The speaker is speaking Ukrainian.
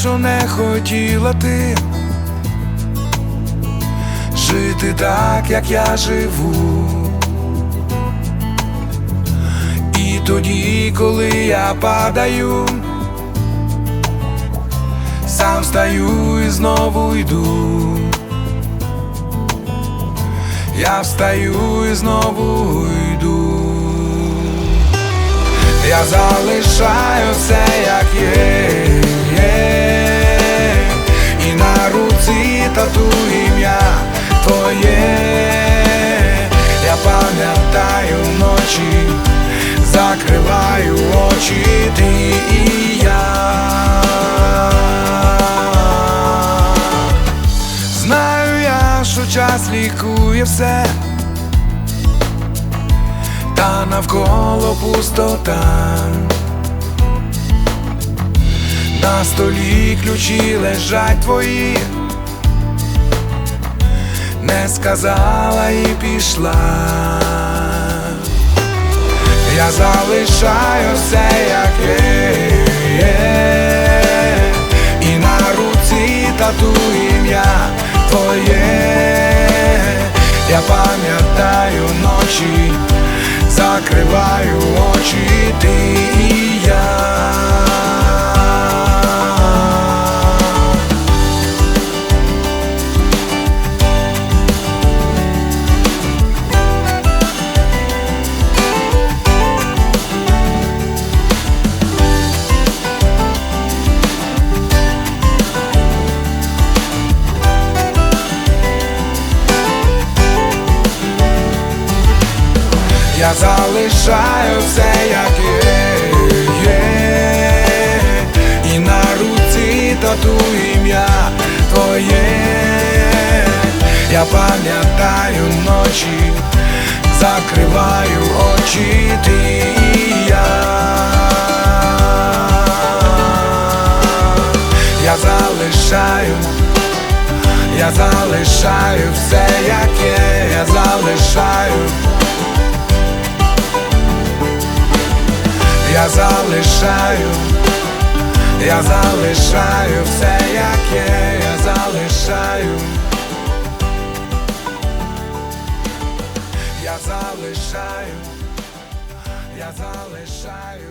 що не хотіла ти жити так, як я живу. І тоді, коли я падаю, сам встаю і знову йду. Я встаю і знову йду. Я залишаю все, як є. Тату ім'я твоє. Я пам'ятаю вночі, закриваю очі, ти і я. Знаю я, що час лікує все, та навколо пустота. На столі ключі лежать твої, не сказала і пішла. Я залишаю все, як є, і на руці тату ім'я твоє. Я пам'ятаю ночі, закриваю очі, ти Я залишаю все, як є, є. І на руці тату ім'я твоє. Я пам'ятаю ночі, закриваю очі, ти. Я залишаю, я залишаю все, як є, я залишаю. Залишаю, я залишаю все, як є, я залишаю. Я залишаю, я залишаю